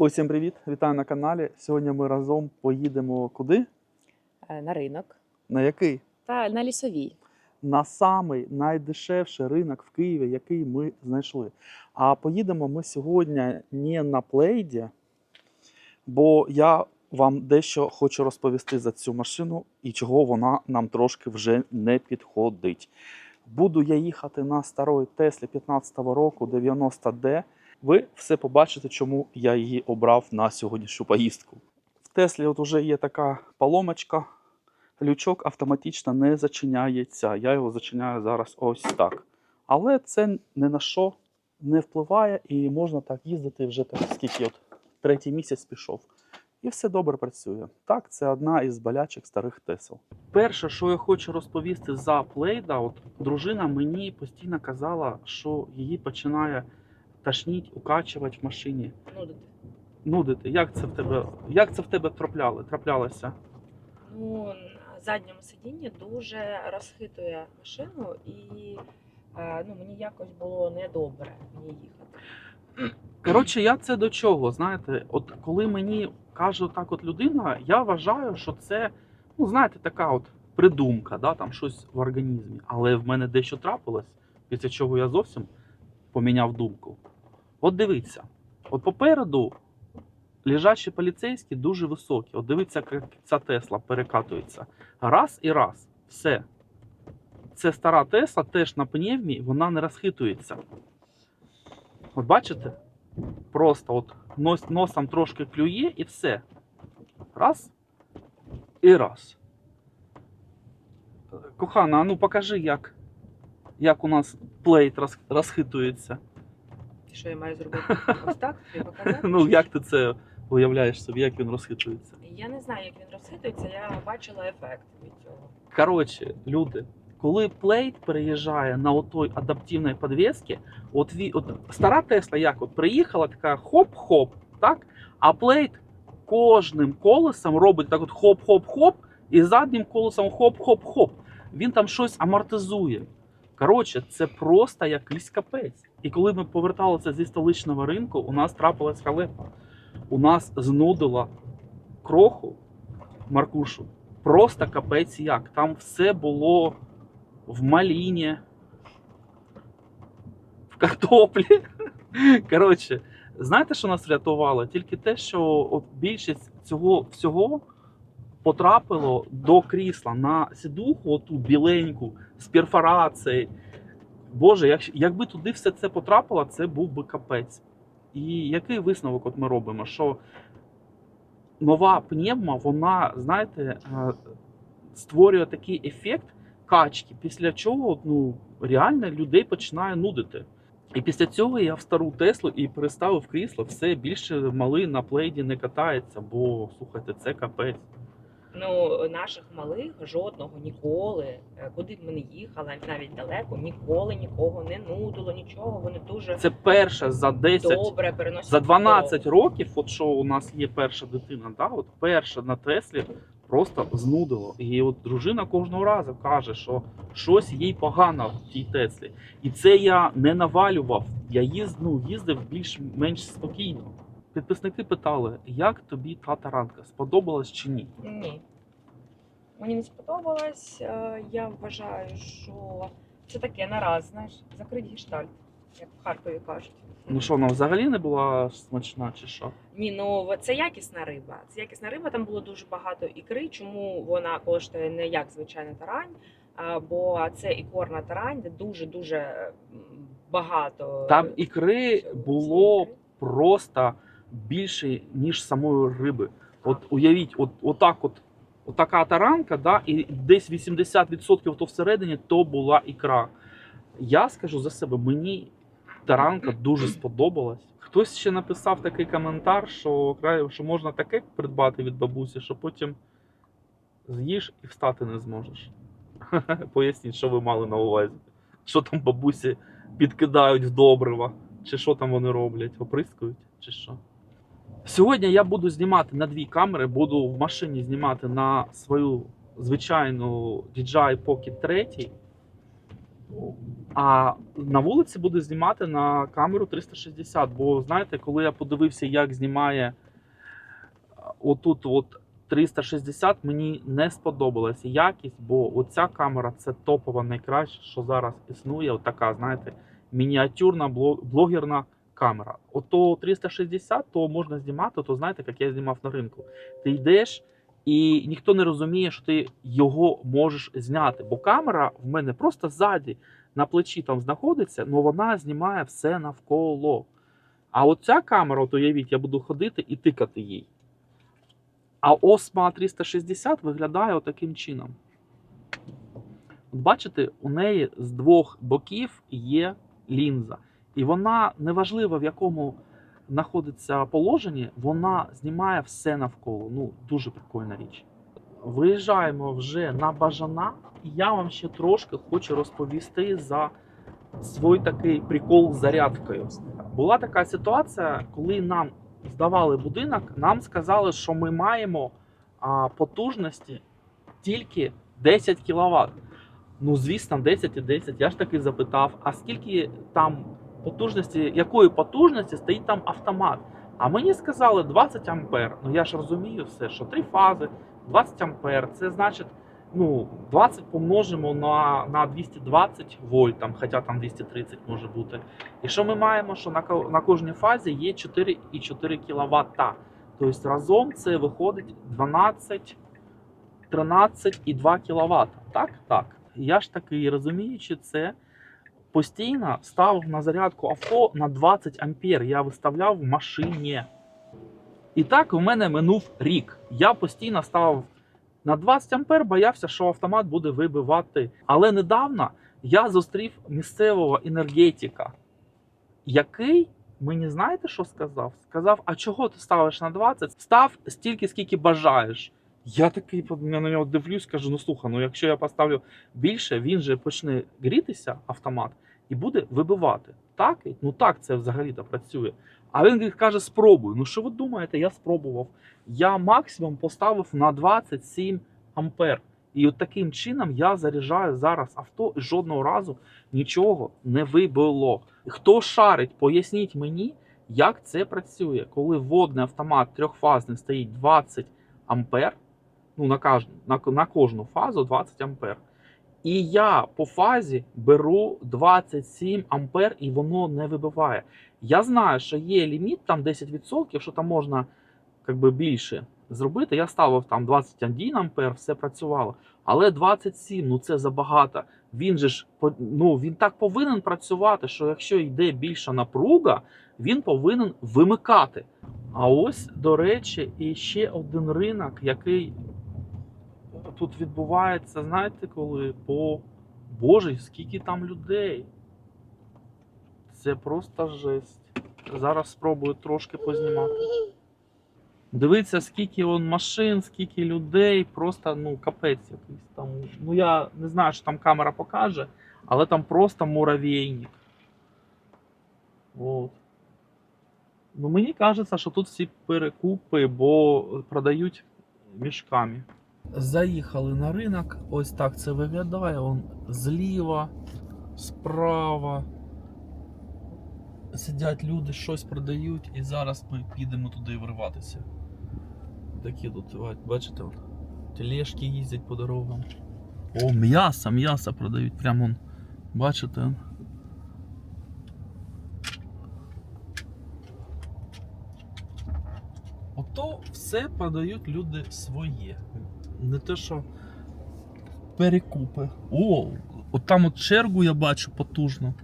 Усім привіт! Вітаю на каналі. Сьогодні ми разом поїдемо куди? Е, на ринок На який? та на лісовій. На самий найдешевший ринок в Києві, який ми знайшли. А поїдемо ми сьогодні не на плейді, бо я вам дещо хочу розповісти за цю машину і чого вона нам трошки вже не підходить. Буду я їхати на старої Теслі 15-го року 90D. Ви все побачите, чому я її обрав на сьогоднішню поїздку. В Теслі от уже є така поломочка. Лючок автоматично не зачиняється. Я його зачиняю зараз ось так. Але це ні на що не впливає, і можна так їздити вже так, скільки от третій місяць пішов. І все добре працює. Так, це одна із болячок старих Тесел. Перше, що я хочу розповісти за Плейда, от дружина мені постійно казала, що її починає тошніть, укачувати в машині. Нудити. Нудити. Як це в тебе? Як це в тебе трапляли? траплялося? Ну, на задньому сидінні дуже розхитує машину, і е, ну, мені якось було недобре мені їхати. Коротше, я це до чого? Знаєте, от коли мені каже так от людина, я вважаю, що це, ну знаєте, така от придумка, да, там щось в організмі. Але в мене дещо трапилось, після чого я зовсім поміняв думку. От дивіться, от попереду лежачі поліцейські дуже високі. От дивіться, як ця Тесла перекатується. Раз і раз. Все. Це стара Тесла теж на пневмі, вона не розхитується. От бачите? Просто от нос, носом трошки клює і все. Раз. І раз. Кохана, а ну покажи, як, як у нас плейт розхитується. І що я маю зробити? Ось так? Тобі показати? Ну, як ти це уявляєш собі, як він розхитується? Я не знаю, як він розхитується, я бачила ефект від цього. Коротше, люди, коли плейт переїжджає на отой адаптивної підвіски, от, ві- от стара Тесла як от приїхала, така хоп-хоп, так? А плейт кожним колесом робить так от хоп-хоп-хоп, і заднім колесом хоп-хоп-хоп. Він там щось амортизує. Коротше, це просто якийсь капець. І коли ми поверталися зі столичного ринку, у нас трапилась халепа. У нас знудила кроху Маркушу. Просто капець як. Там все було в маліні, в картоплі. Коротше, знаєте, що нас врятувало? Тільки те, що більшість цього всього потрапило до крісла на сідуху, оту біленьку, з перфорацією. Боже, як, якби туди все це потрапило, це був би капець. І який висновок от ми робимо? Що нова пневма, вона, знаєте, е, створює такий ефект качки, після чого ну, реально людей починає нудити. І після цього я в стару Теслу і переставив крісло, все більше малий на плейді не катається, бо слухайте, це капець. Ну, наших малих жодного ніколи, е, куди б ми не їхали, навіть далеко, ніколи нікого не нудило, нічого. Вони дуже Це перше за 10, добре переносять. за 12 дорогу. років, от що у нас є перша дитина, да, от перша на Теслі просто знудило. І от дружина кожного разу каже, що щось їй погано в тій Теслі. І це я не навалював. Я їзд, ну, їздив більш-менш спокійно. Підписники питали, як тобі та таранка, сподобалась чи ні? Ні. Мені не сподобалось. Е, Я вважаю, що це таке нараз, знаєш, закрить гештальт, як в Харкові кажуть. Ну що, вона взагалі не була смачна чи що? Ні, ну це якісна риба. Це якісна риба, там було дуже багато ікри. Чому вона коштує не як звичайна тарань? А, бо це ікорна тарань, де дуже-дуже м, багато. Там ікри було ікри. просто більше, ніж самої риби. От уявіть, от, отак от, отака таранка, да, і десь 80% то всередині то була ікра. Я скажу за себе, мені таранка дуже сподобалась. Хтось ще написав такий коментар, що, що можна таке придбати від бабусі, що потім з'їш і встати не зможеш. Поясніть, що ви мали на увазі. Що там бабусі підкидають в добрива, чи що там вони роблять, оприскують, чи що. Сьогодні я буду знімати на дві камери, буду в машині знімати на свою звичайну DJI Pocket 3. А на вулиці буде знімати на камеру 360. Бо знаєте, коли я подивився, як знімає отут от 360, мені не сподобалася якість, бо оця камера це топова найкраща, що зараз існує. От така, знаєте, мініатюрна бло- блогерна камера. Ото 360, то можна знімати, то знаєте, як я знімав на ринку. Ти йдеш. І ніхто не розуміє, що ти його можеш зняти. Бо камера в мене просто ззаді на плечі там знаходиться, але вона знімає все навколо. А от ця камера, от уявіть, я буду ходити і тикати їй. А Osmo 360 виглядає отаким чином. От бачите, у неї з двох боків є лінза. І вона, неважливо в якому знаходиться положенні, вона знімає все навколо. Ну, дуже прикольна річ. Виїжджаємо вже на Бажана, і я вам ще трошки хочу розповісти за свій такий прикол з зарядкою. Була така ситуація, коли нам здавали будинок, нам сказали, що ми маємо а, потужності тільки 10 кВт. Ну, звісно, 10 і 10. Я ж таки запитав, а скільки там потужності, якої потужності стоїть там автомат? А мені сказали 20 ампер. Ну я ж розумію все, що три фази, 20 ампер. Це значить, ну, 20 помножимо на, на 220 вольт, там, хоча там 230 може бути. І що ми маємо, що на, на кожній фазі є 4,4 кВт. Тобто разом це виходить 12, 13,2 кВт. Так? Так. Я ж таки розуміючи це, постійно ставив на зарядку авто на 20 ампер. Я виставляв в машині. І так у мене минув рік. Я постійно ставив на 20 ампер, боявся, що автомат буде вибивати. Але недавно я зустрів місцевого енергетика, який мені знаєте, що сказав? Сказав: а чого ти ставиш на 20? Став стільки, скільки бажаєш. Я такий я на нього дивлюсь, кажу: ну слухай, ну якщо я поставлю більше, він же почне грітися автомат і буде вибивати. Так? Ну так це взагалі-то працює. А він каже: спробуй. Ну що ви думаєте? Я спробував. Я максимум поставив на 27 ампер. І от таким чином я заряджаю зараз авто і жодного разу нічого не вибило. Хто шарить, поясніть мені, як це працює, коли водний автомат трьохфазний стоїть 20 ампер, ну на кожну, на, на кожну фазу 20 ампер. І я по фазі беру 27 ампер і воно не вибиває. Я знаю, що є ліміт там 10%, що там можна как би, більше зробити. Я ставив там 21 ампер, все працювало. Але 27, ну це забагато. Він же ж ну, він так повинен працювати, що якщо йде більша напруга, він повинен вимикати. А ось, до речі, і ще один ринок, який тут відбувається, знаєте, коли по Боже, скільки там людей. Це просто жесть. Зараз спробую трошки познімати. Дивіться, скільки он машин, скільки людей, просто ну капець якийсь там. Ну я не знаю, що там камера покаже, але там просто муравейник. От. Ну мені кажеться, що тут всі перекупи, бо продають мішками. Заїхали на ринок, ось так це виглядає. Он зліва, справа. Сидять люди, щось продають, і зараз ми підемо туди вриватися. Такі тут, бачите, от, тележки їздять по дорогам. О, м'ясо, м'ясо продають. Прямо он, бачите. Ото все продають люди своє. Не те, що перекупи. О, от там от чергу я бачу потужно.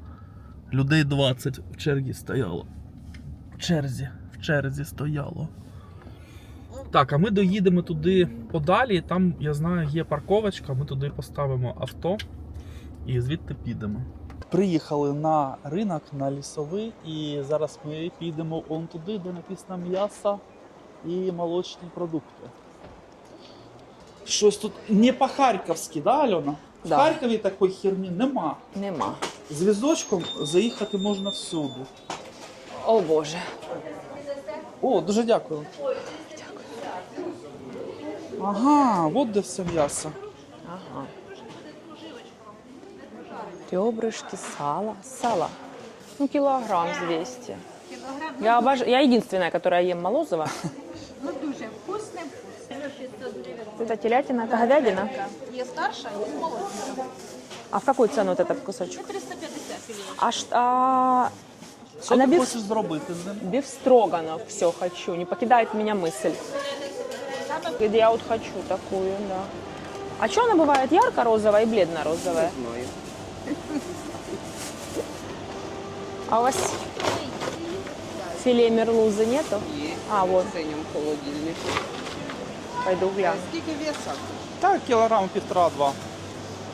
Людей 20 в черзі стояло. В черзі, в черзі стояло. Так, а ми доїдемо туди подалі. Там, я знаю, є парковочка. Ми туди поставимо авто і звідти підемо. Приїхали на ринок на лісовий, і зараз ми підемо он туди, де написано м'ясо і молочні продукти. Щось тут не по-харківськи, да, Альона? В Да. Харкові такої херні нема. Нема. З візочком заїхати можна всюди. О Боже. О, дуже дякую. Ага, от де все м'ясо. Ага. Ребрышки, сало. Сало. Ну, килограмм с 200. Я, обож... я единственная, которая ем Молозова. Это телятина, это говядина. Є старша, є молодша. А в какую цену вот этот кусочек? 350 філієнь. А, ш- а... Що а на ти биф... хочеш зробити з ним? бифстроганов все хочу. Не покидает меня мысль. Где я вот хочу такую, да. А что она бывает ярко-розовая и бледно-розовая? А у вас филе мерлузы нету? А, вот, в синьому холодильнику. Пойду гляну. Скільки веса? Так, кілограм півтора-два.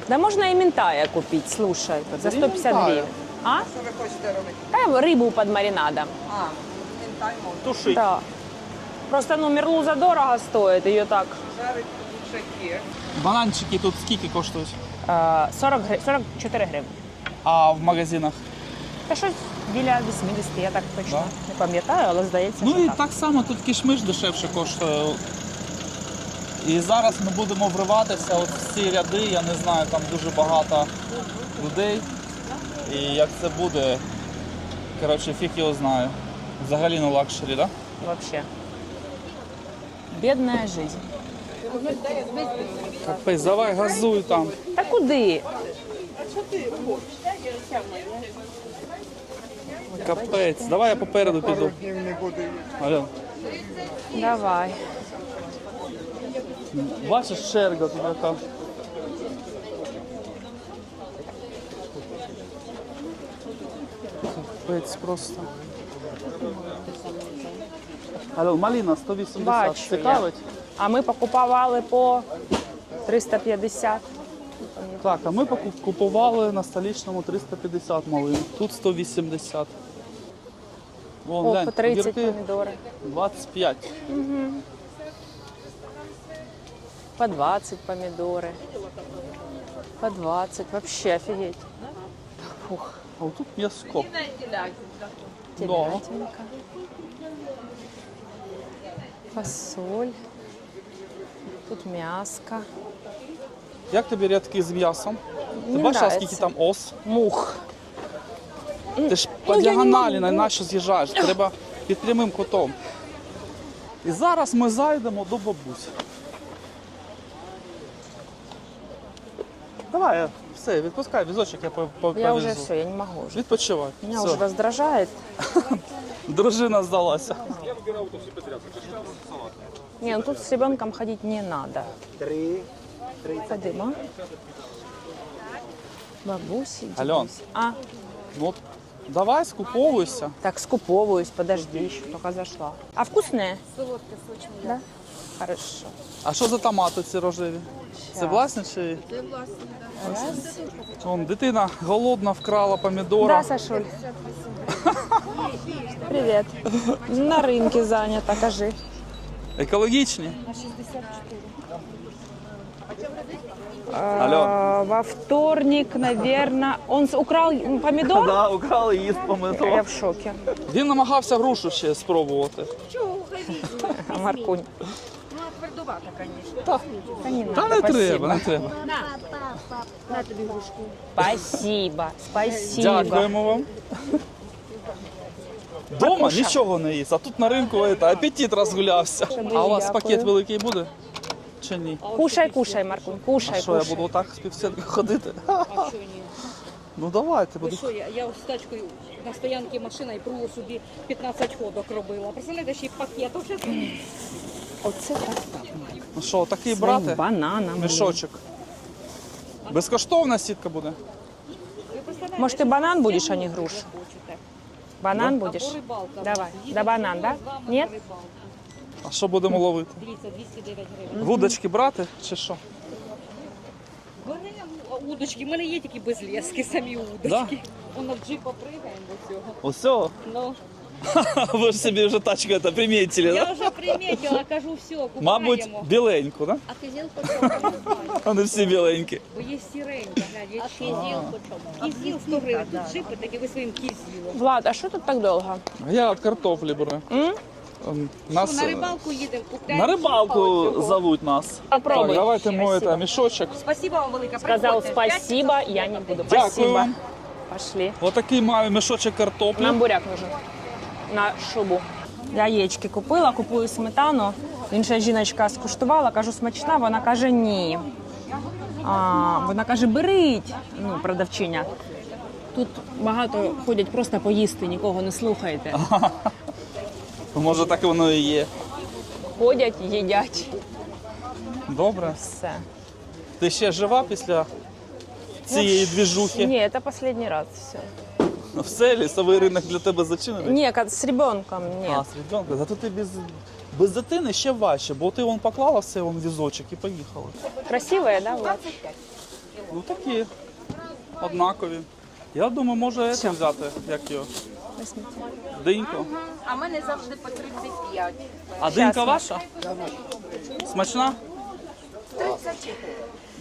Да можно и ментая купить, слушай, за бери 150 ментая. гривен. А? Що ви хочете робити? Да, рыбу под маринадом. А, ментай можна. Тушить. Да. Просто, ну, мерлуза дорого стоит, ее так Жарить шаки. Бананчики тут скільки коштують? э, 40 гри... 44 гривні. А в магазинах? Та щось біля 80, я так точно Да? не пам'ятаю, але здається, Ну що і так. так само тут кішмиш дешевше коштує. І зараз ми будемо вриватися от в ці ряди, я не знаю, там дуже багато людей. І як це буде, коротше, фіг його знаю. Взагалі не лакшері, так? Вообще. Бідна жизнь. Капець, давай газуй там. Та куди? Капець, давай я попереду піду. Алло. Давай. Бачиш черга тут яка. Капець просто. Алло, малина 180. Бачу я. Цікавить? А ми покупували по 350. Так, а ми поку- купували на столічному 350 малин. Тут 180. Вон, О, глянь, по 30 огірки помідори. 25. По 20 помідори. По 20. Вообще офігеть. Фух. А тут м'яско. Телятинка. Фасоль. Тут мяско. Як тобі рядки з м'ясом? Ти Мені бачила, нравиться. скільки там ос? Мух. Ти ж по Ну, я не діагоналі на можу. нащо з'їжджаєш? Треба під прямим кутом. І зараз ми зайдемо до бабусь. Давай, все, відпускай візочок, я по- по- Я повезу. уже все, я не могу уже. Відпочивай. Меня Все. уже раздражает. Дружина здалася. Не, ну тут с ребенком ходить не надо. Три. Пойдем, а? Бабуси, Ален. А, Ну, от давай скуповуйся. так, скуповываюсь, подожди, еще только зашла. А вкусные? Солодке, сочне. Да? Хорошо. А що за томати ці рожеві? Це Щас. власне чи? Це власне, да. Раз. Вон, дитина голодна вкрала помідора. Да, Сашуль. Привет. На рынке занята, кажи. Екологічні. На 64. Алло. А, Во вторник, наверное, он с- украл помидор? Да, украли їсть Я помидор. в шоке. Він намагався грушу ще спробувати. Маркунь. Твердувата, звісно. Та, Да не та не треба, не треба. На, на тобі грушку. Спасибо, спасибо. Дякуємо вам. Дома нічого не їсть, а тут на ринку это, апетит розгулявся. А у вас пакет великий буде? Чи ні? Кушай, кушай, Маркунь, А кушай, що, я кушай. буду отак з півсетки ходити? А що ні? Ну давайте, Ви буду. що, я, я з тачкою на стоянці машина і прулу собі 15 ходок робила. Представляєте, ще й пакетів зараз. Оце так. Ну що, такий брати? бананом. Мішочок. Безкоштовна сітка буде. Може, ти банан будеш, а не хочете. Банан будеш? Давай. Да банан, да? Ні? А що будемо ловити? Дивіться, 209 гривень. Вудочки брати чи що? Удочки, в мене є тільки без лески, самі удочки. Воно в джипа пригаємо до цього. Усього? Ну, Ви ж собі вже тачку це примітили, я да? вже примітила, кажу, все, купаємо. Мабуть, біленьку, да? А кизіл по чому? Вони всі біленькі. Бо є сіренька, глядь, є кизіл по чому? Кизіл 100 гривень, тут джипи, такі ви своїм кизілом. Влад, а що тут так довго? Я від картоплі беру. М? ем, нас На е, рибалку їдемо, купляємо. на рибалку зовуть нас. Попробуй. Так, давайте мой Спасибо. мішочок. Спасибо вам велике. Сказал Приходьте. спасибо, я не буду. Дякую Спасибо. вам. Пошли. Отакий маю мішочок картоплі. Нам буряк нужен на шубу. Яєчки купила, купую сметану. Інша жіночка скуштувала, кажу, смачна, вона каже, ні. А, вона каже, беріть, ну, продавчиня. Тут багато ходять просто поїсти, нікого не слухайте. Може так воно і є. Ходять, їдять. Добре. Все. Ти ще жива після цієї двіжухи? Ні, це останній раз. Все. Все, лісовий ринок для тебе зачинений? Ні, з ребенком, ні. А, з ребенком. Зато ти без, без дитини ще важче, бо ти вон поклала все вон візочок і поїхали. Красиве, да? Влад? Ну такі. Однакові. Я думаю, може це взяти, як його. Диньку. А в мене завжди по 35. А динька ваша? Смачна?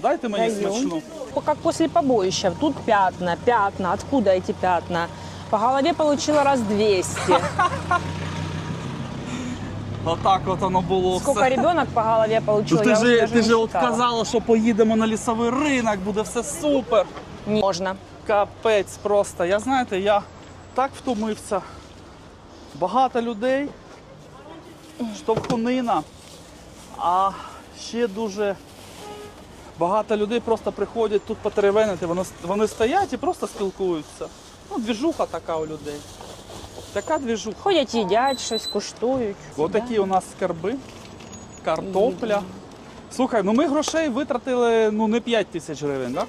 Дайте мені Даю. смачну. Как после побоища. Тут пятна, пятна. Откуда эти пятна? По голове получила раз 200. Отак от воно було Сколько все. ребенок по голове Ну, получил, ти я уже ж, даже ти не ж от считала. казала, що поїдемо на лісовий ринок, буде все супер. Не Можно. Капець просто. Я знаєте, я так втомився. Багато людей, штовхунина, а ще дуже багато людей просто приходять тут потеревенити. Вони, вони стоять і просто спілкуються. Ну, двіжуха така у людей. Така двіжуха. Ходять, їдять, щось куштують. Ось такі у нас скарби, картопля. Слухай, ну ми грошей витратили ну, не 5 тисяч гривень, так?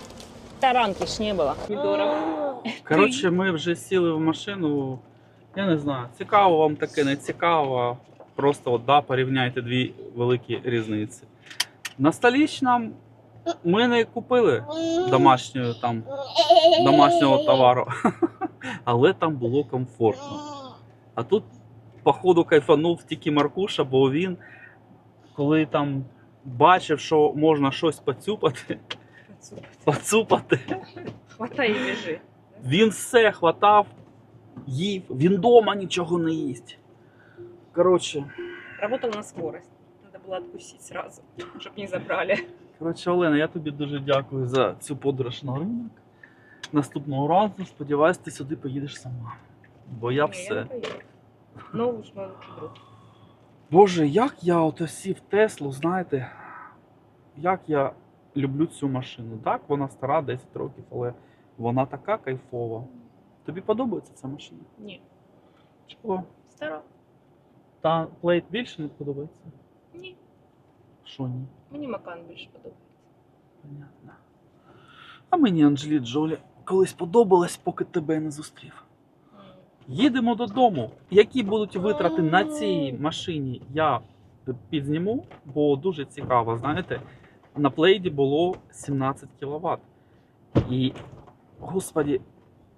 Таранки ж не было. Недорого. Коротше, ми вже сіли в машину. Я не знаю, цікаво вам таке, не цікаво. Просто от, да, порівняйте дві великі різниці. На столічному ми не купили домашнього, там, домашнього товару, але там було комфортно. А тут, походу, кайфанув тільки Маркуша, бо він, коли там бачив, що можна щось поцюпати, поцупати, Хватай і біжи. він все хватав, їв, він дома нічого не їсть. Коротше, Работал на скорость. Надо было откусить сразу, чтобы не забрали. Коротше, Олена, я тобі дуже дякую за цю подорож на ринок. Наступного разу, сподіваюсь, ти сюди поїдеш сама. Бо я Не, все. не поеду. Ну, уж мой друг. Боже, як я ото сів Теслу, знаєте, як я люблю цю машину. Так, вона стара 10 років, але вона така кайфова. Тобі подобається ця машина? Ні. Чого? Стара. Та плейт більше не подобається? Що ні? Мені Макан більше подобається. Понятно. А мені Анджелі Джолі колись подобалась, поки тебе не зустрів. Їдемо додому. Які будуть витрати на цій машині, я підзніму, бо дуже цікаво. Знаєте, на плейді було 17 кВт. І, господі,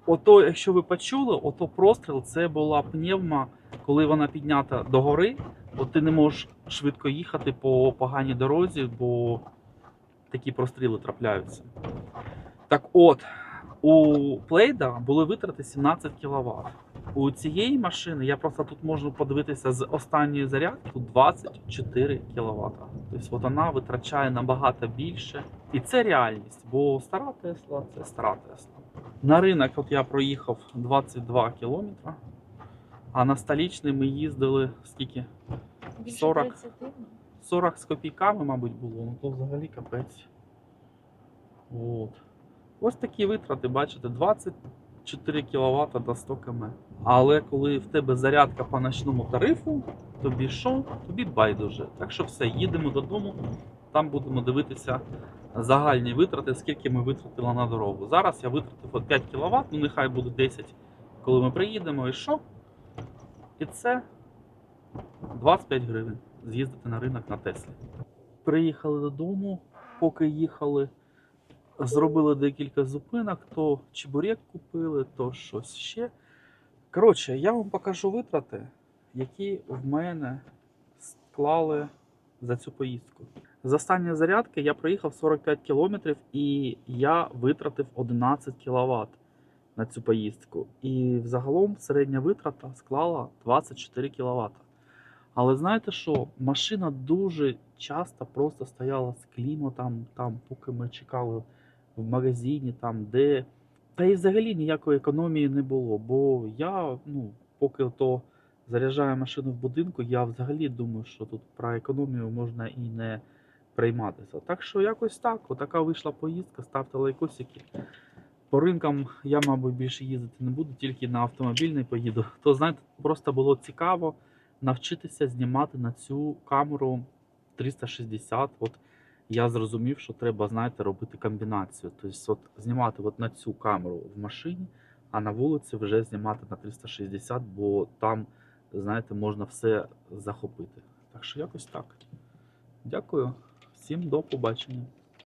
ото, якщо ви почули, ото простріл це була пневма, коли вона піднята догори, от ти не можеш швидко їхати по поганій дорозі, бо такі простріли трапляються. Так от, у Плейда були витрати 17 кВт. У цієї машини я просто тут можу подивитися з останньої зарядки 24 кВт. Тобто от вона витрачає набагато більше. І це реальність, бо стара Тесла це стара Тесла. На ринок от я проїхав 22 кілометри, а на столічний ми їздили скільки? 40. 30, ну. 40 з копійками, мабуть, було, ну то взагалі капець. От. Ось такі витрати, бачите, 24 кВт до 100 км. Але коли в тебе зарядка по ночному тарифу, тобі що? Тобі байдуже. Так що все, їдемо додому, там будемо дивитися загальні витрати, скільки ми витратили на дорогу. Зараз я витратив от 5 кВт, ну нехай буде 10, коли ми приїдемо, і що? І це 25 гривень з'їздити на ринок на Теслі. Приїхали додому, поки їхали, зробили декілька зупинок, то чебурек купили, то щось ще. Коротше, я вам покажу витрати, які в мене склали за цю поїздку. З останньої зарядки я проїхав 45 кілометрів і я витратив 11 кВт на цю поїздку. І взагалом середня витрата склала 24 кВт. Але знаєте що? Машина дуже часто просто стояла з кліматом, там, поки ми чекали в магазині, там, де. Та і взагалі ніякої економії не було. Бо я, ну, поки то заряджаю машину в будинку, я взагалі думаю, що тут про економію можна і не прийматися. Так що якось так. Отака вийшла поїздка, ставте лайкосики. По ринкам я, мабуть, більше їздити не буду, тільки на автомобільний поїду. То знаєте, просто було цікаво навчитися знімати на цю камеру 360. От я зрозумів, що треба, знаєте, робити комбінацію. Тобто, от знімати от на цю камеру в машині, а на вулиці вже знімати на 360, бо там, знаєте, можна все захопити. Так що якось так. Дякую. Всім до побачення.